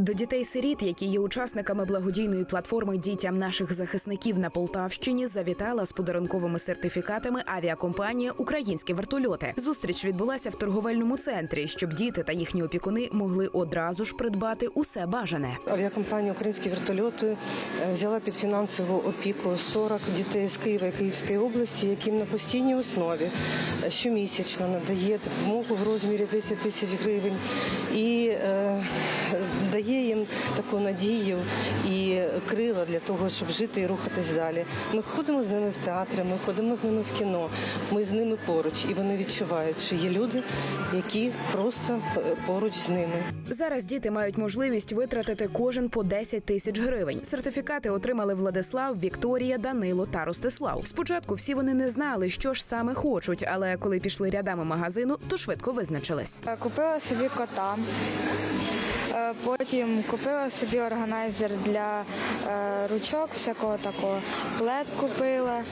До дітей-сиріт, які є учасниками благодійної платформи дітям наших захисників на Полтавщині, завітала з подарунковими сертифікатами авіакомпанія Українські вертольоти. Зустріч відбулася в торговельному центрі, щоб діти та їхні опікуни могли одразу ж придбати усе бажане. Авіакомпанія Українські вертольоти взяла під фінансову опіку 40 дітей з Києва і Київської області, яким на постійній основі щомісячно надає допомогу в розмірі 10 тисяч гривень і е, дає їм таку надію і крила для того, щоб жити і рухатись далі. Ми ходимо з ними в театри, ми ходимо з ними в кіно. Ми з ними поруч, і вони відчувають, що є люди, які просто е, поруч з ними. Зараз діти мають можливість витратити кожен по 10 тисяч гривень. Сертифікати отримали Владислав, Вікторія, Данило та Ростислав. Спочатку всі вони не знали, що ж саме хочуть, але коли пішли рядами магазину, то швидко визначились. Е, Купила собі кота. Потім купила собі органайзер для е, ручок, всякого такого. Плед купила,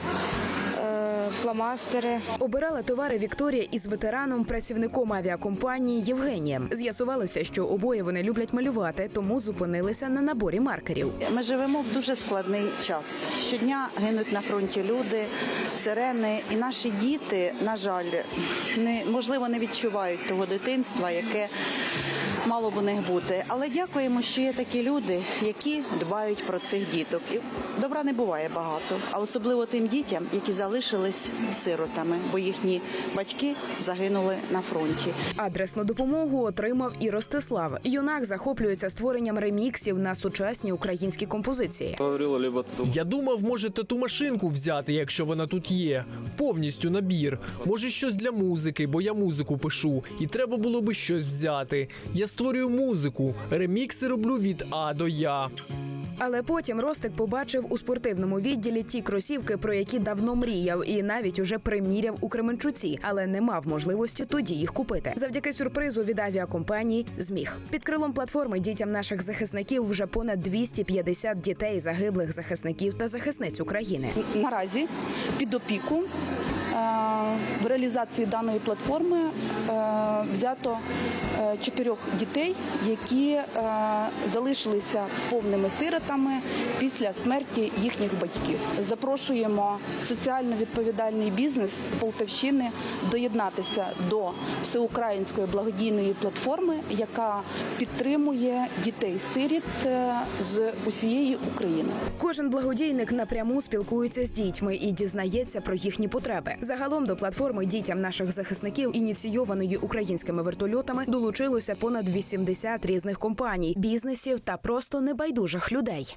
фломастери. Обирала товари Вікторія із ветераном, працівником авіакомпанії Євгенієм. З'ясувалося, що обоє вони люблять малювати, тому зупинилися на наборі маркерів. Ми живемо в дуже складний час. Щодня гинуть на фронті люди, сирени, і наші діти, на жаль, не можливо не відчувають того дитинства, яке мало б у них бути. Але дякуємо, що є такі люди, які дбають про цих діток. І добра не буває багато, а особливо тим дітям, які залишились сиротами, бо їхні батьки загинули на фронті. Адресну допомогу отримав і Ростислав. Юнак захоплюється створенням реміксів на сучасні українські композиції. Я думав, можете ту машинку взяти, якщо вона тут є. Повністю набір. Може, щось для музики, бо я музику пишу, і треба було би щось взяти. Я створюю музику, ремікси роблю від А до Я. Але потім Ростик побачив у спортивному відділі ті кросівки, про які давно мріяв, і навіть уже приміряв у Кременчуці, але не мав можливості тоді їх купити. Завдяки сюрпризу від авіакомпанії зміг під крилом платформи дітям наших захисників вже понад 250 дітей загиблих захисників та захисниць України. наразі під опіку е, в реалізації даної платформи е, взято е, чотирьох дітей, які е, залишилися повними сиротами після смерті їхніх батьків. Запрошуємо соціально відповідальний бізнес Полтавщини доєднатися до всеукраїнської благодійної платформи, яка підтримує дітей-сиріт з усієї України. Кожен благодійник напряму спілкується з дітьми і дізнається про їхні потреби. Загалом до платформи дітям наших захисників, ініційованої українськими вертольотами, долучилося понад 80 різних компаній, бізнесів та просто небайдужих людей.